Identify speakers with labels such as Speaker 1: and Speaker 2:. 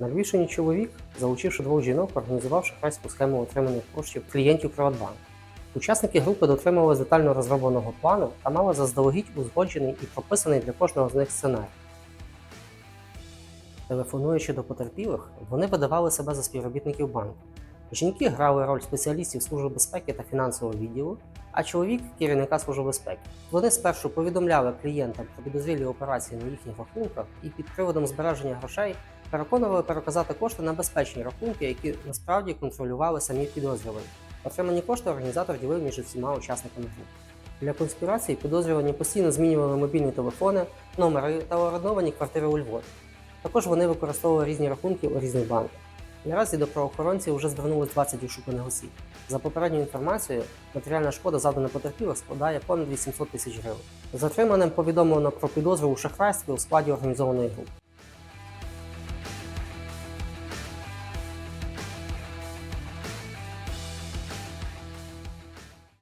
Speaker 1: На Львівщині чоловік, залучивши двох жінок, організував шахрайську схему отримання коштів клієнтів Приватбанку. Учасники групи дотримували детально розробленого плану та мали заздалегідь узгоджений і прописаний для кожного з них сценарій. Телефонуючи до потерпілих, вони видавали себе за співробітників банку. Жінки грали роль спеціалістів Служби безпеки та фінансового відділу, а чоловік керівника Служби безпеки. Вони спершу повідомляли клієнтам про підозрілі операції на їхніх рахунках і під приводом збереження грошей переконували переказати кошти на безпечні рахунки, які насправді контролювали самі підозрювані. Отримані кошти організатор ділив між усіма учасниками групи. Для конспірації підозрювані постійно змінювали мобільні телефони, номери та орендовані квартири у Львові. Також вони використовували різні рахунки у різних банках. Наразі до правоохоронців вже звернулось 20 ошуканих осіб. За попередньою інформацією, матеріальна шкода завдана потерпілих складає понад 800 тисяч гривень. Затриманим повідомлено про підозру у шахрайстві у складі організованої групи.